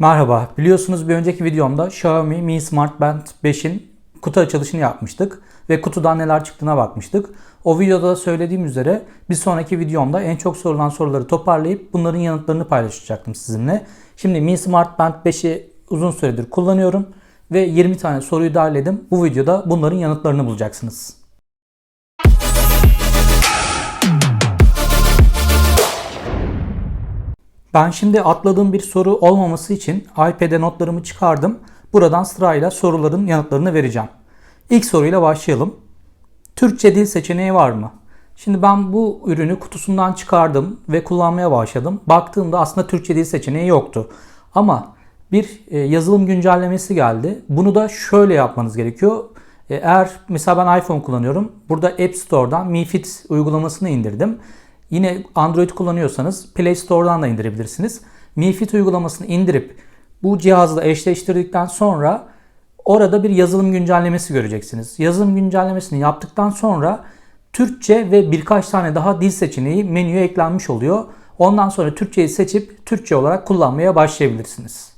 Merhaba, biliyorsunuz bir önceki videomda Xiaomi Mi Smart Band 5'in kutu açılışını yapmıştık ve kutudan neler çıktığına bakmıştık. O videoda söylediğim üzere bir sonraki videomda en çok sorulan soruları toparlayıp bunların yanıtlarını paylaşacaktım sizinle. Şimdi Mi Smart Band 5'i uzun süredir kullanıyorum ve 20 tane soruyu derledim. Bu videoda bunların yanıtlarını bulacaksınız. Ben şimdi atladığım bir soru olmaması için iPad'e notlarımı çıkardım. Buradan sırayla soruların yanıtlarını vereceğim. İlk soruyla başlayalım. Türkçe dil seçeneği var mı? Şimdi ben bu ürünü kutusundan çıkardım ve kullanmaya başladım. Baktığımda aslında Türkçe dil seçeneği yoktu. Ama bir e, yazılım güncellemesi geldi. Bunu da şöyle yapmanız gerekiyor. E, Eğer mesela ben iPhone kullanıyorum. Burada App Store'dan Mi Fit uygulamasını indirdim. Yine Android kullanıyorsanız Play Store'dan da indirebilirsiniz. Mi Fit uygulamasını indirip bu cihazla eşleştirdikten sonra orada bir yazılım güncellemesi göreceksiniz. Yazılım güncellemesini yaptıktan sonra Türkçe ve birkaç tane daha dil seçeneği menüye eklenmiş oluyor. Ondan sonra Türkçeyi seçip Türkçe olarak kullanmaya başlayabilirsiniz.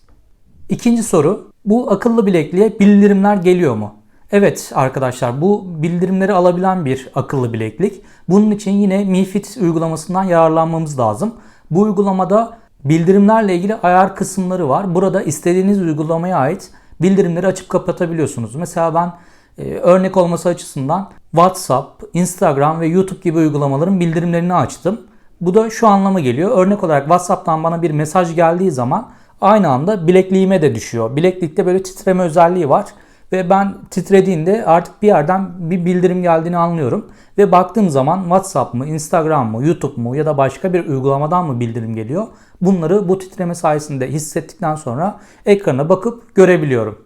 İkinci soru. Bu akıllı bilekliğe bildirimler geliyor mu? Evet arkadaşlar bu bildirimleri alabilen bir akıllı bileklik. Bunun için yine Mi Fit uygulamasından yararlanmamız lazım. Bu uygulamada bildirimlerle ilgili ayar kısımları var. Burada istediğiniz uygulamaya ait bildirimleri açıp kapatabiliyorsunuz. Mesela ben e, örnek olması açısından WhatsApp, Instagram ve YouTube gibi uygulamaların bildirimlerini açtım. Bu da şu anlama geliyor. Örnek olarak WhatsApp'tan bana bir mesaj geldiği zaman aynı anda bilekliğime de düşüyor. Bileklikte böyle titreme özelliği var. Ve ben titrediğinde artık bir yerden bir bildirim geldiğini anlıyorum. Ve baktığım zaman WhatsApp mı, Instagram mı, YouTube mu ya da başka bir uygulamadan mı bildirim geliyor? Bunları bu titreme sayesinde hissettikten sonra ekrana bakıp görebiliyorum.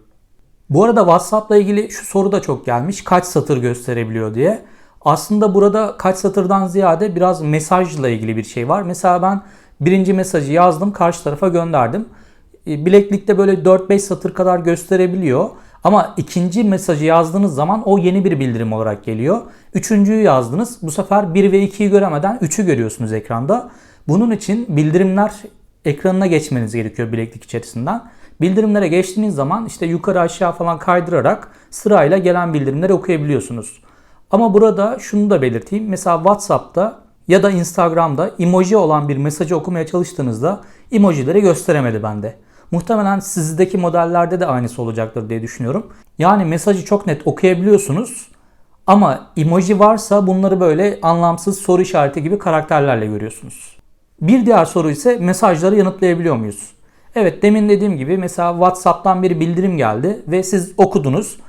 Bu arada WhatsApp'la ilgili şu soru da çok gelmiş. Kaç satır gösterebiliyor diye. Aslında burada kaç satırdan ziyade biraz mesajla ilgili bir şey var. Mesela ben birinci mesajı yazdım, karşı tarafa gönderdim. Bileklikte böyle 4-5 satır kadar gösterebiliyor. Ama ikinci mesajı yazdığınız zaman o yeni bir bildirim olarak geliyor. Üçüncüyü yazdınız. Bu sefer 1 ve 2'yi göremeden 3'ü görüyorsunuz ekranda. Bunun için bildirimler ekranına geçmeniz gerekiyor bileklik içerisinden. Bildirimlere geçtiğiniz zaman işte yukarı aşağı falan kaydırarak sırayla gelen bildirimleri okuyabiliyorsunuz. Ama burada şunu da belirteyim. Mesela WhatsApp'ta ya da Instagram'da emoji olan bir mesajı okumaya çalıştığınızda emojileri gösteremedi bende. Muhtemelen sizdeki modellerde de aynısı olacaktır diye düşünüyorum. Yani mesajı çok net okuyabiliyorsunuz ama emoji varsa bunları böyle anlamsız soru işareti gibi karakterlerle görüyorsunuz. Bir diğer soru ise mesajları yanıtlayabiliyor muyuz? Evet demin dediğim gibi mesela WhatsApp'tan bir bildirim geldi ve siz okudunuz.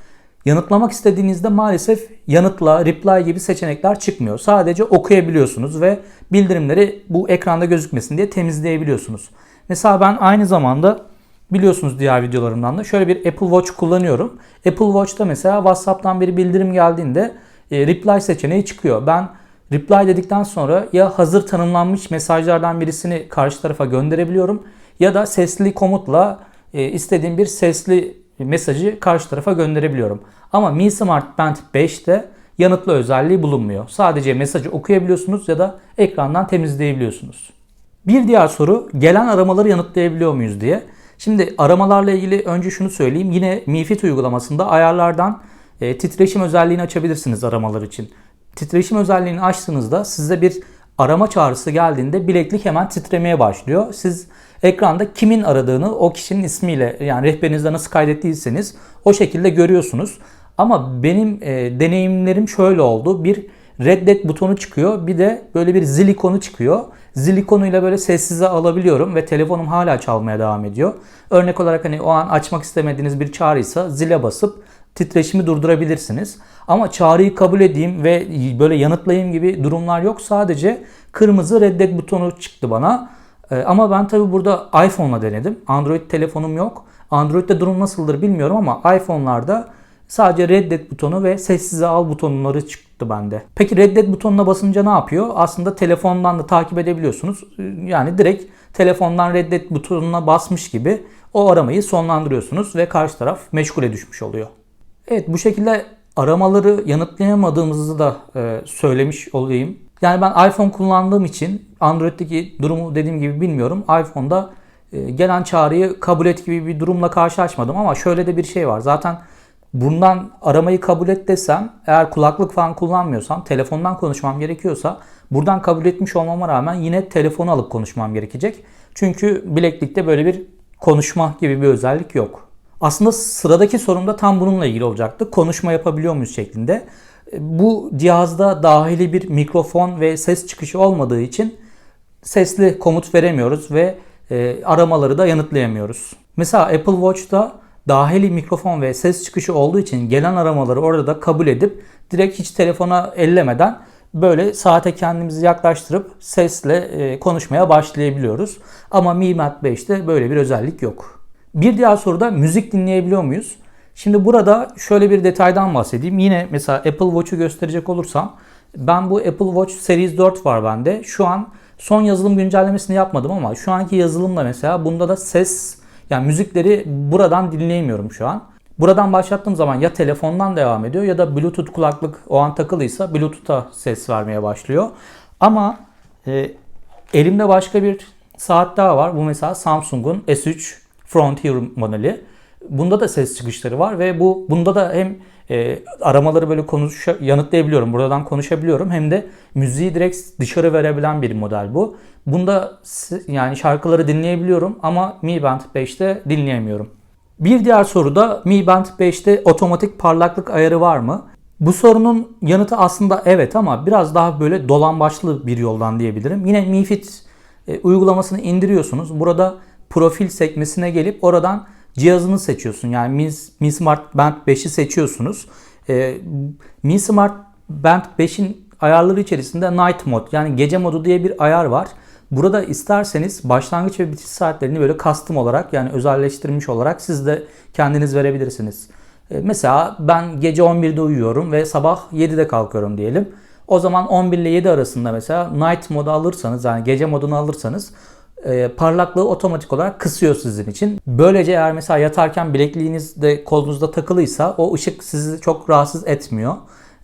Yanıtlamak istediğinizde maalesef yanıtla, reply gibi seçenekler çıkmıyor. Sadece okuyabiliyorsunuz ve bildirimleri bu ekranda gözükmesin diye temizleyebiliyorsunuz. Mesela ben aynı zamanda biliyorsunuz diğer videolarımdan da şöyle bir Apple Watch kullanıyorum. Apple Watch'ta mesela WhatsApp'tan bir bildirim geldiğinde e, reply seçeneği çıkıyor. Ben reply dedikten sonra ya hazır tanımlanmış mesajlardan birisini karşı tarafa gönderebiliyorum ya da sesli komutla e, istediğim bir sesli mesajı karşı tarafa gönderebiliyorum. Ama Mi Smart Band 5'te yanıtlı özelliği bulunmuyor. Sadece mesajı okuyabiliyorsunuz ya da ekrandan temizleyebiliyorsunuz. Bir diğer soru gelen aramaları yanıtlayabiliyor muyuz diye. Şimdi aramalarla ilgili önce şunu söyleyeyim. Yine Mi Fit uygulamasında ayarlardan e, titreşim özelliğini açabilirsiniz aramalar için. Titreşim özelliğini açtığınızda size bir arama çağrısı geldiğinde bileklik hemen titremeye başlıyor. Siz ekranda kimin aradığını o kişinin ismiyle yani rehberinizde nasıl kaydettiyseniz o şekilde görüyorsunuz. Ama benim e, deneyimlerim şöyle oldu. Bir reddet butonu çıkıyor. Bir de böyle bir zil ikonu çıkıyor. Zil ikonuyla böyle sessize alabiliyorum ve telefonum hala çalmaya devam ediyor. Örnek olarak hani o an açmak istemediğiniz bir çağrıysa zile basıp titreşimi durdurabilirsiniz. Ama çağrıyı kabul edeyim ve böyle yanıtlayayım gibi durumlar yok. Sadece kırmızı reddet butonu çıktı bana. Ee, ama ben tabi burada iPhone'la denedim. Android telefonum yok. Android'de durum nasıldır bilmiyorum ama iPhone'larda sadece reddet butonu ve sessize al butonları çıktı bende. Peki reddet butonuna basınca ne yapıyor? Aslında telefondan da takip edebiliyorsunuz. Yani direkt telefondan reddet butonuna basmış gibi o aramayı sonlandırıyorsunuz ve karşı taraf meşgule düşmüş oluyor. Evet bu şekilde aramaları yanıtlayamadığımızı da e, söylemiş olayım. Yani ben iPhone kullandığım için Android'deki durumu dediğim gibi bilmiyorum. iPhone'da e, gelen çağrıyı kabul et gibi bir durumla karşılaşmadım ama şöyle de bir şey var. Zaten bundan aramayı kabul et desem eğer kulaklık falan kullanmıyorsam telefondan konuşmam gerekiyorsa buradan kabul etmiş olmama rağmen yine telefonu alıp konuşmam gerekecek. Çünkü bileklikte böyle bir konuşma gibi bir özellik yok. Aslında sıradaki sorum da tam bununla ilgili olacaktı. Konuşma yapabiliyor muyuz şeklinde. Bu cihazda dahili bir mikrofon ve ses çıkışı olmadığı için sesli komut veremiyoruz ve e, aramaları da yanıtlayamıyoruz. Mesela Apple Watch'ta dahili mikrofon ve ses çıkışı olduğu için gelen aramaları orada da kabul edip direkt hiç telefona ellemeden böyle saate kendimizi yaklaştırıp sesle e, konuşmaya başlayabiliyoruz. Ama Mi Mat 5'te böyle bir özellik yok. Bir diğer soruda müzik dinleyebiliyor muyuz? Şimdi burada şöyle bir detaydan bahsedeyim. Yine mesela Apple Watch'u gösterecek olursam ben bu Apple Watch Series 4 var bende. Şu an son yazılım güncellemesini yapmadım ama şu anki yazılımla mesela bunda da ses yani müzikleri buradan dinleyemiyorum şu an. Buradan başlattığım zaman ya telefondan devam ediyor ya da Bluetooth kulaklık o an takılıysa Bluetooth'a ses vermeye başlıyor. Ama e, elimde başka bir saat daha var. Bu mesela Samsung'un S3 Frontier modeli. Bunda da ses çıkışları var ve bu bunda da hem e, aramaları böyle konuş yanıtlayabiliyorum. Buradan konuşabiliyorum. Hem de müziği direkt dışarı verebilen bir model bu. Bunda yani şarkıları dinleyebiliyorum ama Mi Band 5'te dinleyemiyorum. Bir diğer soru da Mi Band 5'te otomatik parlaklık ayarı var mı? Bu sorunun yanıtı aslında evet ama biraz daha böyle dolambaçlı bir yoldan diyebilirim. Yine Mi Fit e, uygulamasını indiriyorsunuz. Burada profil sekmesine gelip oradan cihazını seçiyorsun. Yani Mi, Mi Smart Band 5'i seçiyorsunuz. E, Mi Smart Band 5'in ayarları içerisinde Night Mode yani gece modu diye bir ayar var. Burada isterseniz başlangıç ve bitiş saatlerini böyle custom olarak yani özelleştirilmiş olarak siz de kendiniz verebilirsiniz. E, Mesela ben gece 11'de uyuyorum ve sabah 7'de kalkıyorum diyelim. O zaman 11 ile 7 arasında mesela night modu alırsanız yani gece modunu alırsanız e, parlaklığı otomatik olarak kısıyor sizin için. Böylece eğer mesela yatarken bilekliğiniz de kolunuzda takılıysa o ışık sizi çok rahatsız etmiyor.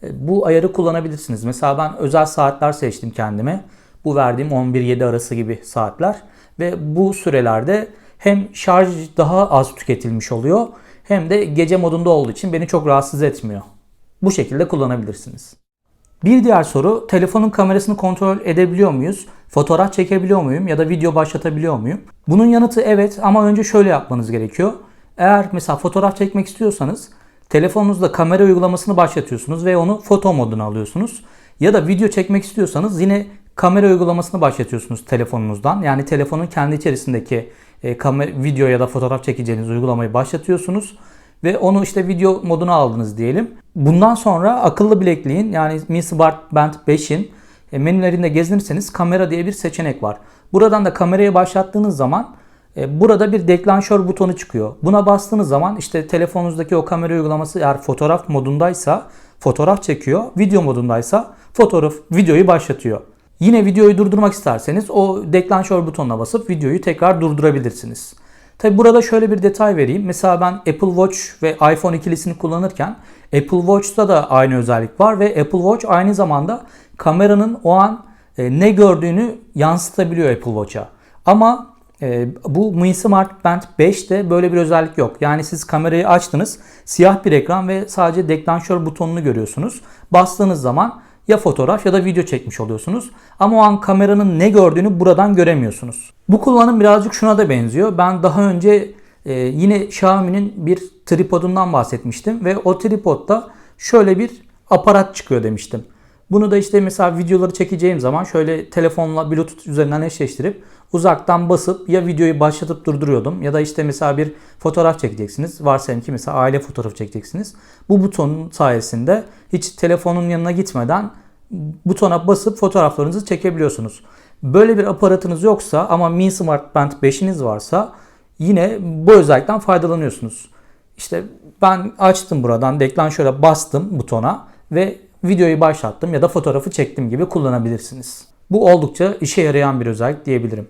E, Bu ayarı kullanabilirsiniz. Mesela ben özel saatler seçtim kendime. Bu verdiğim 11-7 arası gibi saatler. Ve bu sürelerde hem şarj daha az tüketilmiş oluyor hem de gece modunda olduğu için beni çok rahatsız etmiyor. Bu şekilde kullanabilirsiniz. Bir diğer soru telefonun kamerasını kontrol edebiliyor muyuz? Fotoğraf çekebiliyor muyum ya da video başlatabiliyor muyum? Bunun yanıtı evet ama önce şöyle yapmanız gerekiyor. Eğer mesela fotoğraf çekmek istiyorsanız telefonunuzda kamera uygulamasını başlatıyorsunuz ve onu foto moduna alıyorsunuz. Ya da video çekmek istiyorsanız yine kamera uygulamasını başlatıyorsunuz telefonunuzdan. Yani telefonun kendi içerisindeki e, kamera, video ya da fotoğraf çekeceğiniz uygulamayı başlatıyorsunuz ve onu işte video moduna aldınız diyelim. Bundan sonra akıllı bilekliğin yani Mi Smart Band 5'in e, menülerinde gezinirseniz kamera diye bir seçenek var. Buradan da kamerayı başlattığınız zaman e, burada bir deklanşör butonu çıkıyor. Buna bastığınız zaman işte telefonunuzdaki o kamera uygulaması eğer fotoğraf modundaysa fotoğraf çekiyor, video modundaysa fotoğraf videoyu başlatıyor. Yine videoyu durdurmak isterseniz o deklanşör butonuna basıp videoyu tekrar durdurabilirsiniz. Tabi burada şöyle bir detay vereyim. Mesela ben Apple Watch ve iPhone ikilisini kullanırken Apple Watch'ta da aynı özellik var ve Apple Watch aynı zamanda kameranın o an e, ne gördüğünü yansıtabiliyor Apple Watch'a. Ama e, bu Mi Smart Band 5'te böyle bir özellik yok. Yani siz kamerayı açtınız, siyah bir ekran ve sadece deklanşör butonunu görüyorsunuz. Bastığınız zaman ya fotoğraf ya da video çekmiş oluyorsunuz. Ama o an kameranın ne gördüğünü buradan göremiyorsunuz. Bu kullanım birazcık şuna da benziyor. Ben daha önce e, yine Xiaomi'nin bir tripodundan bahsetmiştim ve o tripodda şöyle bir aparat çıkıyor demiştim. Bunu da işte mesela videoları çekeceğim zaman şöyle telefonla Bluetooth üzerinden eşleştirip uzaktan basıp ya videoyu başlatıp durduruyordum ya da işte mesela bir fotoğraf çekeceksiniz. Varsayalım ki mesela aile fotoğrafı çekeceksiniz. Bu butonun sayesinde hiç telefonun yanına gitmeden butona basıp fotoğraflarınızı çekebiliyorsunuz. Böyle bir aparatınız yoksa ama Mi Smart Band 5'iniz varsa yine bu özellikten faydalanıyorsunuz. İşte ben açtım buradan deklanşöre bastım butona ve videoyu başlattım ya da fotoğrafı çektim gibi kullanabilirsiniz. Bu oldukça işe yarayan bir özellik diyebilirim.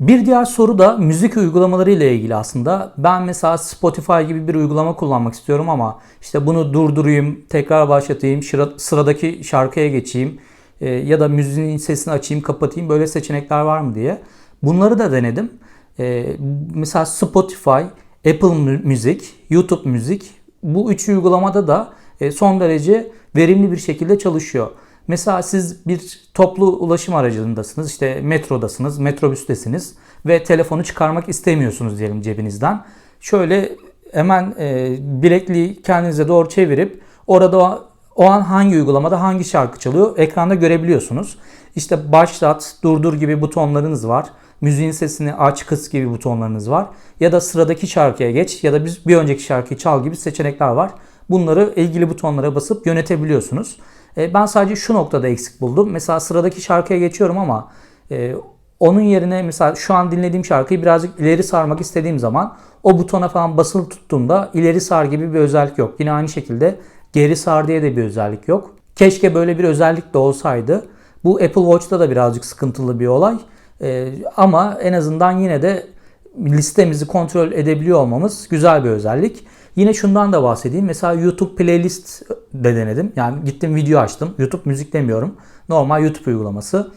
Bir diğer soru da müzik uygulamaları ile ilgili aslında. Ben mesela Spotify gibi bir uygulama kullanmak istiyorum ama işte bunu durdurayım, tekrar başlatayım, sıradaki şarkıya geçeyim e, ya da müziğin sesini açayım, kapatayım böyle seçenekler var mı diye. Bunları da denedim. e, mesela Spotify, Apple Müzik, YouTube Müzik bu üç uygulamada da e, son derece verimli bir şekilde çalışıyor. Mesela siz bir toplu ulaşım aracındasınız, işte metrodasınız, metrobüstesiniz ve telefonu çıkarmak istemiyorsunuz diyelim cebinizden. Şöyle hemen e, bilekliği kendinize doğru çevirip orada o an hangi uygulamada hangi şarkı çalıyor ekranda görebiliyorsunuz. İşte başlat, durdur gibi butonlarınız var. Müziğin sesini aç, kıs gibi butonlarınız var. Ya da sıradaki şarkıya geç ya da bir, önceki şarkıyı çal gibi seçenekler var. Bunları ilgili butonlara basıp yönetebiliyorsunuz. E, ben sadece şu noktada eksik buldum. Mesela sıradaki şarkıya geçiyorum ama e, onun yerine mesela şu an dinlediğim şarkıyı birazcık ileri sarmak istediğim zaman o butona falan basılı tuttuğumda ileri sar gibi bir özellik yok. Yine aynı şekilde geri sar diye de bir özellik yok. Keşke böyle bir özellik de olsaydı. Bu Apple Watch'ta da birazcık sıkıntılı bir olay. Ee, ama en azından yine de listemizi kontrol edebiliyor olmamız güzel bir özellik. Yine şundan da bahsedeyim. Mesela YouTube playlist de denedim. Yani gittim video açtım. YouTube müzik demiyorum. Normal YouTube uygulaması.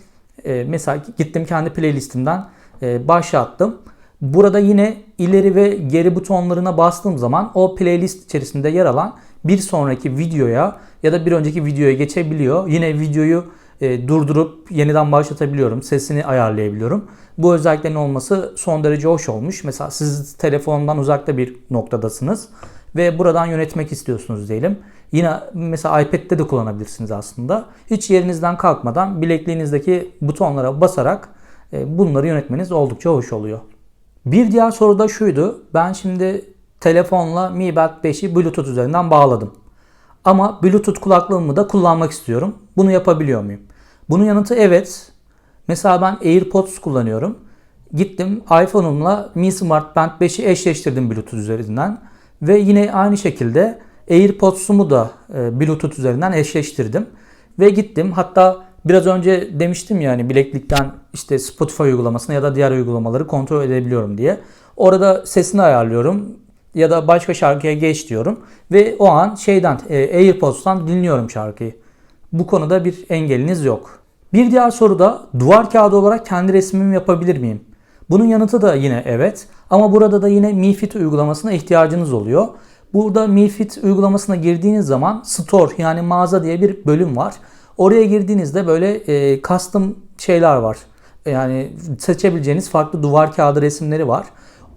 Ee, mesela gittim kendi playlistimden e, başlattım. Burada yine ileri ve geri butonlarına bastığım zaman o playlist içerisinde yer alan bir sonraki videoya ya da bir önceki videoya geçebiliyor. Yine videoyu e, durdurup yeniden başlatabiliyorum. Sesini ayarlayabiliyorum. Bu özelliklerin olması son derece hoş olmuş. Mesela siz telefondan uzakta bir noktadasınız ve buradan yönetmek istiyorsunuz diyelim. Yine mesela iPad'de de kullanabilirsiniz aslında. Hiç yerinizden kalkmadan bilekliğinizdeki butonlara basarak e, bunları yönetmeniz oldukça hoş oluyor. Bir diğer soru da şuydu. Ben şimdi telefonla Mi Band 5'i Bluetooth üzerinden bağladım. Ama Bluetooth kulaklığımı da kullanmak istiyorum. Bunu yapabiliyor muyum? Bunun yanıtı evet. Mesela ben AirPods kullanıyorum. Gittim iPhone'umla Mi Smart Band 5'i eşleştirdim Bluetooth üzerinden. Ve yine aynı şekilde AirPods'umu da e, Bluetooth üzerinden eşleştirdim. Ve gittim hatta biraz önce demiştim yani bileklikten işte Spotify uygulamasını ya da diğer uygulamaları kontrol edebiliyorum diye. Orada sesini ayarlıyorum ya da başka şarkıya geç diyorum ve o an şeyden e, AirPods'tan dinliyorum şarkıyı. Bu konuda bir engeliniz yok. Bir diğer soru da duvar kağıdı olarak kendi resmimi yapabilir miyim? Bunun yanıtı da yine evet. Ama burada da yine MiFit uygulamasına ihtiyacınız oluyor. Burada MiFit uygulamasına girdiğiniz zaman Store yani mağaza diye bir bölüm var. Oraya girdiğinizde böyle e, custom şeyler var. Yani seçebileceğiniz farklı duvar kağıdı resimleri var.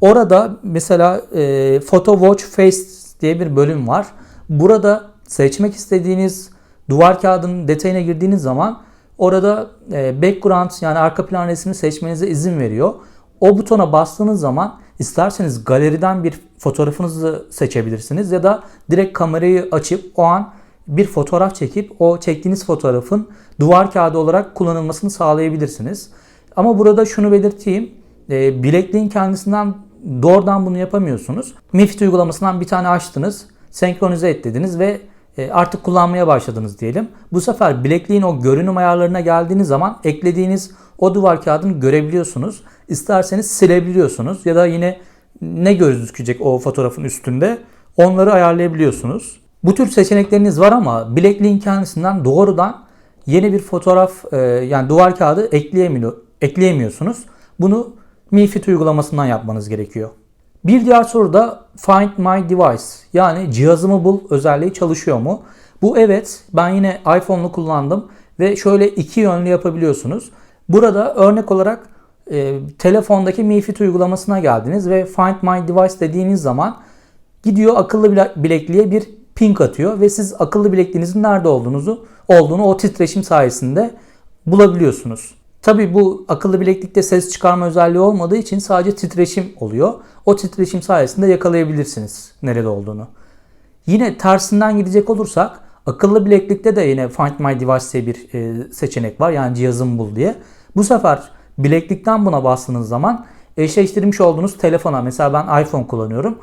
Orada mesela e, Photo Watch Face diye bir bölüm var. Burada seçmek istediğiniz duvar kağıdının detayına girdiğiniz zaman orada e, background yani arka plan resmini seçmenize izin veriyor. O butona bastığınız zaman isterseniz galeriden bir fotoğrafınızı seçebilirsiniz ya da direkt kamerayı açıp o an bir fotoğraf çekip o çektiğiniz fotoğrafın duvar kağıdı olarak kullanılmasını sağlayabilirsiniz. Ama burada şunu belirteyim. E, bilekliğin kendisinden doğrudan bunu yapamıyorsunuz. Mifit uygulamasından bir tane açtınız, senkronize et dediniz ve artık kullanmaya başladınız diyelim. Bu sefer bilekliğin o görünüm ayarlarına geldiğiniz zaman eklediğiniz o duvar kağıdını görebiliyorsunuz. İsterseniz silebiliyorsunuz ya da yine ne gözükecek o fotoğrafın üstünde onları ayarlayabiliyorsunuz. Bu tür seçenekleriniz var ama bilekliğin kendisinden doğrudan yeni bir fotoğraf e, yani duvar kağıdı ekleyemiyor, ekleyemiyorsunuz. Bunu MiFit uygulamasından yapmanız gerekiyor. Bir diğer soru da Find My Device yani cihazımı bul özelliği çalışıyor mu? Bu evet ben yine iPhone'lu kullandım ve şöyle iki yönlü yapabiliyorsunuz. Burada örnek olarak e, telefondaki MiFit uygulamasına geldiniz ve Find My Device dediğiniz zaman gidiyor akıllı bilekliğe bir ping atıyor ve siz akıllı bilekliğinizin nerede olduğunuzu olduğunu o titreşim sayesinde bulabiliyorsunuz. Tabi bu akıllı bileklikte ses çıkarma özelliği olmadığı için sadece titreşim oluyor. O titreşim sayesinde yakalayabilirsiniz nerede olduğunu. Yine tersinden gidecek olursak akıllı bileklikte de yine Find My Device diye bir e, seçenek var. Yani cihazımı bul diye. Bu sefer bileklikten buna bastığınız zaman eşleştirmiş olduğunuz telefona mesela ben iPhone kullanıyorum.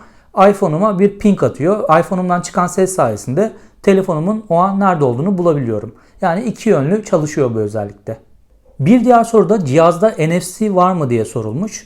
iPhone'uma bir ping atıyor. iPhone'umdan çıkan ses sayesinde telefonumun o an nerede olduğunu bulabiliyorum. Yani iki yönlü çalışıyor bu özellikle. Bir diğer soru da cihazda NFC var mı diye sorulmuş.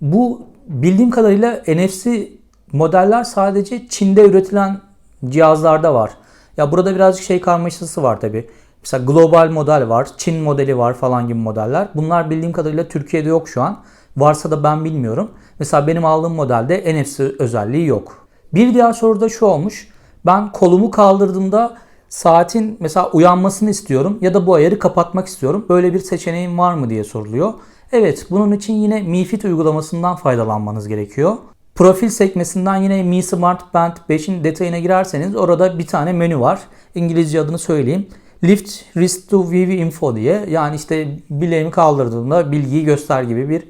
Bu bildiğim kadarıyla NFC modeller sadece Çin'de üretilen cihazlarda var. Ya burada birazcık şey karmaşası var tabi. Mesela global model var, Çin modeli var falan gibi modeller. Bunlar bildiğim kadarıyla Türkiye'de yok şu an. Varsa da ben bilmiyorum. Mesela benim aldığım modelde NFC özelliği yok. Bir diğer soru da şu olmuş. Ben kolumu kaldırdığımda saatin mesela uyanmasını istiyorum ya da bu ayarı kapatmak istiyorum. Böyle bir seçeneğim var mı diye soruluyor. Evet bunun için yine Mi Fit uygulamasından faydalanmanız gerekiyor. Profil sekmesinden yine Mi Smart Band 5'in detayına girerseniz orada bir tane menü var. İngilizce adını söyleyeyim. Lift Wrist to View Info diye. Yani işte bileğimi kaldırdığımda bilgiyi göster gibi bir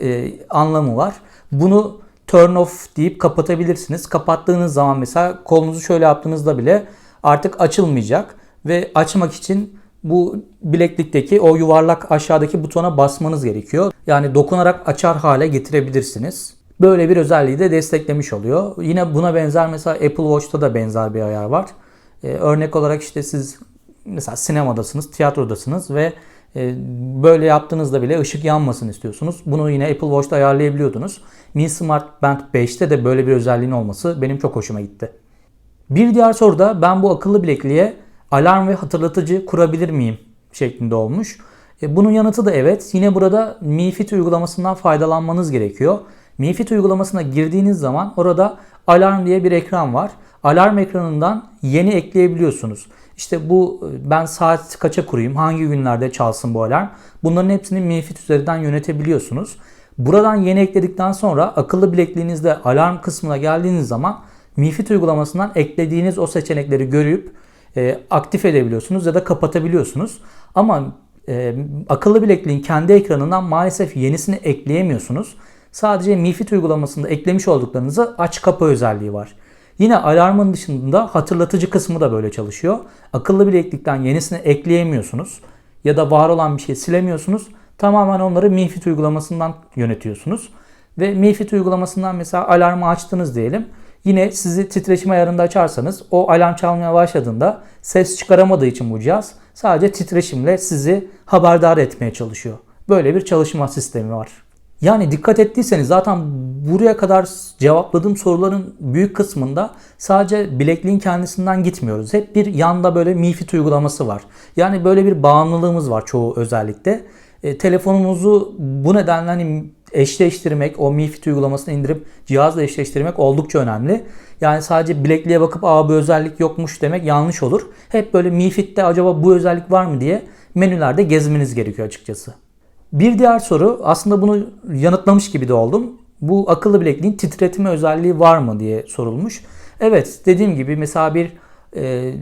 e, anlamı var. Bunu turn off deyip kapatabilirsiniz. Kapattığınız zaman mesela kolunuzu şöyle yaptığınızda bile artık açılmayacak ve açmak için bu bileklikteki o yuvarlak aşağıdaki butona basmanız gerekiyor. Yani dokunarak açar hale getirebilirsiniz. Böyle bir özelliği de desteklemiş oluyor. Yine buna benzer mesela Apple Watch'ta da benzer bir ayar var. Ee, örnek olarak işte siz mesela sinemadasınız, tiyatrodasınız ve e, böyle yaptığınızda bile ışık yanmasın istiyorsunuz. Bunu yine Apple Watch'ta ayarlayabiliyordunuz. Mi Smart Band 5'te de böyle bir özelliğin olması benim çok hoşuma gitti. Bir diğer soru da ben bu akıllı bilekliğe alarm ve hatırlatıcı kurabilir miyim şeklinde olmuş. E, bunun yanıtı da evet. Yine burada Mi Fit uygulamasından faydalanmanız gerekiyor. Mi Fit uygulamasına girdiğiniz zaman orada alarm diye bir ekran var. Alarm ekranından yeni ekleyebiliyorsunuz. İşte bu ben saat kaça kurayım, hangi günlerde çalsın bu alarm. Bunların hepsini Mi Fit üzerinden yönetebiliyorsunuz. Buradan yeni ekledikten sonra akıllı bilekliğinizde alarm kısmına geldiğiniz zaman Mi Fit uygulamasından eklediğiniz o seçenekleri görüp e, aktif edebiliyorsunuz ya da kapatabiliyorsunuz. Ama e, akıllı bilekliğin kendi ekranından maalesef yenisini ekleyemiyorsunuz. Sadece Mi Fit uygulamasında eklemiş olduklarınızı aç kapa özelliği var. Yine alarmın dışında hatırlatıcı kısmı da böyle çalışıyor. Akıllı bileklikten yenisini ekleyemiyorsunuz ya da var olan bir şey silemiyorsunuz. Tamamen onları Mi Fit uygulamasından yönetiyorsunuz. Ve Mi Fit uygulamasından mesela alarmı açtınız diyelim. Yine sizi titreşim ayarında açarsanız o alarm çalmaya başladığında ses çıkaramadığı için bu cihaz sadece titreşimle sizi haberdar etmeye çalışıyor. Böyle bir çalışma sistemi var. Yani dikkat ettiyseniz zaten buraya kadar cevapladığım soruların büyük kısmında sadece bilekliğin kendisinden gitmiyoruz. Hep bir yanda böyle Mi Fit uygulaması var. Yani böyle bir bağımlılığımız var çoğu özellikle. E, telefonumuzu bu nedenle hani eşleştirmek, o Mi Fit uygulamasını indirip cihazla eşleştirmek oldukça önemli. Yani sadece bilekliğe bakıp aa bu özellik yokmuş demek yanlış olur. Hep böyle Mi Fit'te acaba bu özellik var mı diye menülerde gezmeniz gerekiyor açıkçası. Bir diğer soru aslında bunu yanıtlamış gibi de oldum. Bu akıllı bilekliğin titretme özelliği var mı diye sorulmuş. Evet dediğim gibi mesela bir e,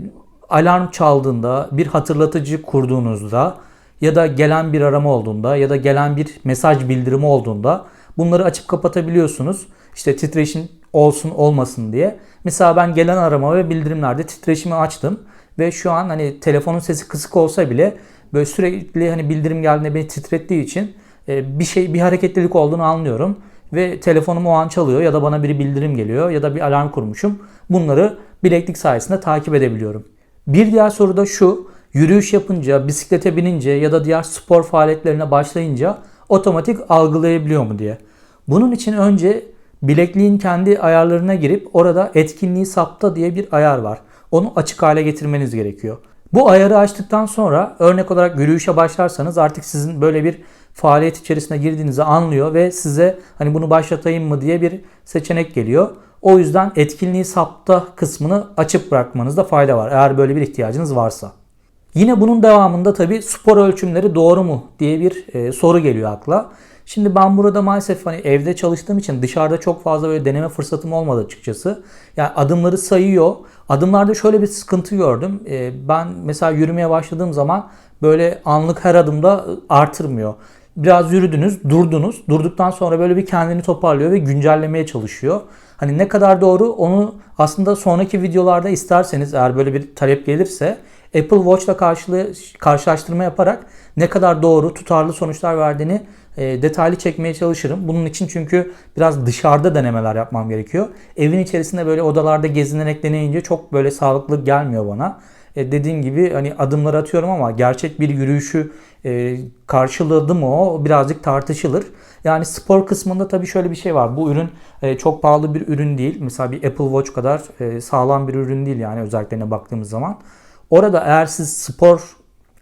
alarm çaldığında, bir hatırlatıcı kurduğunuzda ya da gelen bir arama olduğunda ya da gelen bir mesaj bildirimi olduğunda bunları açıp kapatabiliyorsunuz. İşte titreşim olsun olmasın diye. Mesela ben gelen arama ve bildirimlerde titreşimi açtım ve şu an hani telefonun sesi kısık olsa bile böyle sürekli hani bildirim geldiğinde beni titrettiği için e, bir şey bir hareketlilik olduğunu anlıyorum ve telefonum o an çalıyor ya da bana bir bildirim geliyor ya da bir alarm kurmuşum. Bunları bileklik sayesinde takip edebiliyorum. Bir diğer soru da şu. Yürüyüş yapınca, bisiklete binince ya da diğer spor faaliyetlerine başlayınca otomatik algılayabiliyor mu diye. Bunun için önce bilekliğin kendi ayarlarına girip orada etkinliği sapta diye bir ayar var. Onu açık hale getirmeniz gerekiyor. Bu ayarı açtıktan sonra örnek olarak yürüyüşe başlarsanız artık sizin böyle bir faaliyet içerisine girdiğinizi anlıyor ve size hani bunu başlatayım mı diye bir seçenek geliyor. O yüzden etkinliği sapta kısmını açık bırakmanızda fayda var eğer böyle bir ihtiyacınız varsa. Yine bunun devamında tabi spor ölçümleri doğru mu diye bir e, soru geliyor akla. Şimdi ben burada maalesef hani evde çalıştığım için dışarıda çok fazla böyle deneme fırsatım olmadı açıkçası. Yani adımları sayıyor. Adımlarda şöyle bir sıkıntı gördüm. E, ben mesela yürümeye başladığım zaman böyle anlık her adımda artırmıyor. Biraz yürüdünüz, durdunuz. Durduktan sonra böyle bir kendini toparlıyor ve güncellemeye çalışıyor. Hani ne kadar doğru onu aslında sonraki videolarda isterseniz eğer böyle bir talep gelirse Apple Watch'la karşılaştırma yaparak ne kadar doğru, tutarlı sonuçlar verdiğini e, detaylı çekmeye çalışırım. Bunun için çünkü biraz dışarıda denemeler yapmam gerekiyor. Evin içerisinde böyle odalarda gezinerek deneyince çok böyle sağlıklı gelmiyor bana. E, dediğim gibi hani adımları atıyorum ama gerçek bir yürüyüşü e, karşıladı mı o birazcık tartışılır. Yani spor kısmında tabii şöyle bir şey var. Bu ürün e, çok pahalı bir ürün değil. Mesela bir Apple Watch kadar e, sağlam bir ürün değil yani özelliklerine baktığımız zaman. Orada eğer siz spor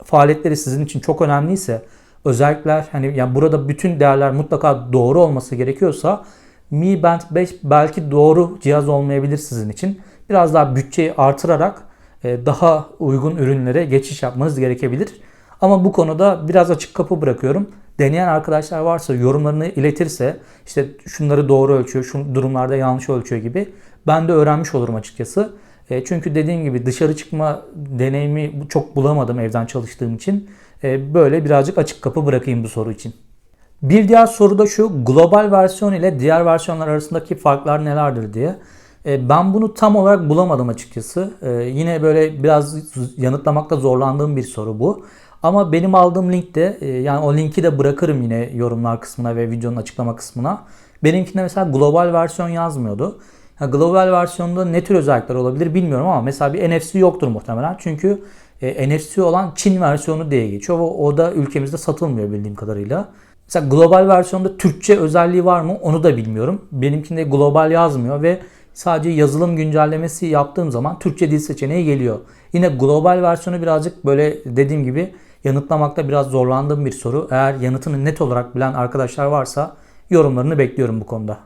faaliyetleri sizin için çok önemliyse özellikler hani yani burada bütün değerler mutlaka doğru olması gerekiyorsa Mi Band 5 belki doğru cihaz olmayabilir sizin için. Biraz daha bütçeyi artırarak e, daha uygun ürünlere geçiş yapmanız gerekebilir. Ama bu konuda biraz açık kapı bırakıyorum. Deneyen arkadaşlar varsa yorumlarını iletirse işte şunları doğru ölçüyor, şu durumlarda yanlış ölçüyor gibi ben de öğrenmiş olurum açıkçası. E, çünkü dediğim gibi dışarı çıkma deneyimi çok bulamadım evden çalıştığım için. E, böyle birazcık açık kapı bırakayım bu soru için. Bir diğer soru da şu global versiyon ile diğer versiyonlar arasındaki farklar nelerdir diye. E, ben bunu tam olarak bulamadım açıkçası. E, yine böyle biraz yanıtlamakta zorlandığım bir soru bu. Ama benim aldığım linkte yani o linki de bırakırım yine yorumlar kısmına ve videonun açıklama kısmına. Benimkinde mesela global versiyon yazmıyordu. Ha, global versiyonda ne tür özellikler olabilir bilmiyorum ama mesela bir NFC yoktur muhtemelen. Çünkü e, NFC olan Çin versiyonu diye geçiyor. O, o da ülkemizde satılmıyor bildiğim kadarıyla. Mesela global versiyonda Türkçe özelliği var mı onu da bilmiyorum. Benimkinde global yazmıyor ve sadece yazılım güncellemesi yaptığım zaman Türkçe dil seçeneği geliyor. Yine global versiyonu birazcık böyle dediğim gibi yanıtlamakta biraz zorlandığım bir soru. Eğer yanıtını net olarak bilen arkadaşlar varsa yorumlarını bekliyorum bu konuda.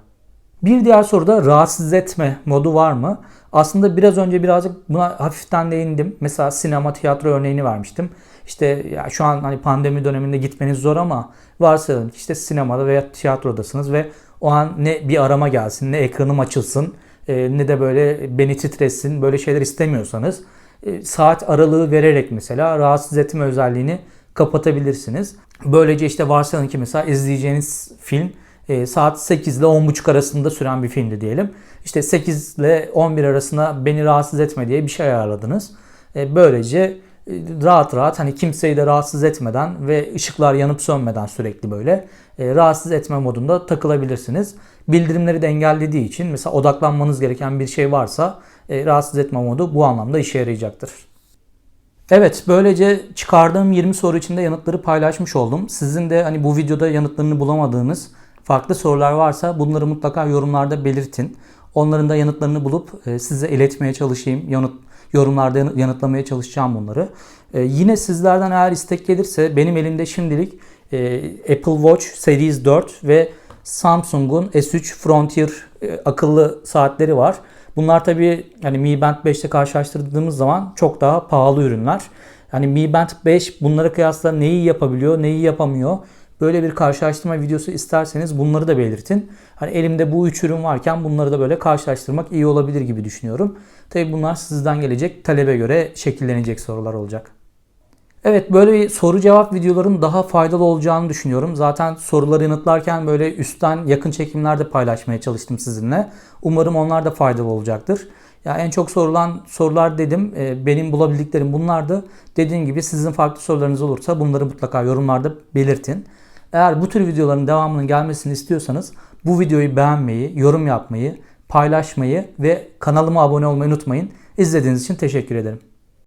Bir diğer soruda rahatsız etme modu var mı? Aslında biraz önce birazcık buna hafiften değindim. Mesela sinema, tiyatro örneğini vermiştim. İşte ya şu an hani pandemi döneminde gitmeniz zor ama varsayalım ki işte sinemada veya tiyatrodasınız ve o an ne bir arama gelsin, ne ekranım açılsın, e, ne de böyle beni titresin, böyle şeyler istemiyorsanız e, saat aralığı vererek mesela rahatsız etme özelliğini kapatabilirsiniz. Böylece işte varsayalım ki mesela izleyeceğiniz film e, saat 8 ile 10.30 arasında süren bir filmdi diyelim. İşte 8 ile 11 arasında beni rahatsız etme diye bir şey ayarladınız. E, böylece rahat rahat hani kimseyi de rahatsız etmeden ve ışıklar yanıp sönmeden sürekli böyle e, rahatsız etme modunda takılabilirsiniz. Bildirimleri de engellediği için mesela odaklanmanız gereken bir şey varsa e, rahatsız etme modu bu anlamda işe yarayacaktır. Evet böylece çıkardığım 20 soru içinde yanıtları paylaşmış oldum. Sizin de hani bu videoda yanıtlarını bulamadığınız farklı sorular varsa bunları mutlaka yorumlarda belirtin. Onların da yanıtlarını bulup e, size iletmeye çalışayım. Yanıt yorumlarda yanıtlamaya çalışacağım bunları. E, yine sizlerden eğer istek gelirse benim elimde şimdilik e, Apple Watch Series 4 ve Samsung'un S3 Frontier akıllı saatleri var. Bunlar tabii yani Mi Band 5 ile karşılaştırdığımız zaman çok daha pahalı ürünler. Yani Mi Band 5 bunlara kıyasla neyi yapabiliyor, neyi yapamıyor Böyle bir karşılaştırma videosu isterseniz bunları da belirtin. Hani elimde bu üç ürün varken bunları da böyle karşılaştırmak iyi olabilir gibi düşünüyorum. Tabi bunlar sizden gelecek talebe göre şekillenecek sorular olacak. Evet böyle bir soru cevap videoların daha faydalı olacağını düşünüyorum. Zaten soruları yanıtlarken böyle üstten yakın çekimlerde paylaşmaya çalıştım sizinle. Umarım onlar da faydalı olacaktır. Ya en çok sorulan sorular dedim. E, benim bulabildiklerim bunlardı. Dediğim gibi sizin farklı sorularınız olursa bunları mutlaka yorumlarda belirtin. Eğer bu tür videoların devamının gelmesini istiyorsanız bu videoyu beğenmeyi, yorum yapmayı, paylaşmayı ve kanalıma abone olmayı unutmayın. İzlediğiniz için teşekkür ederim.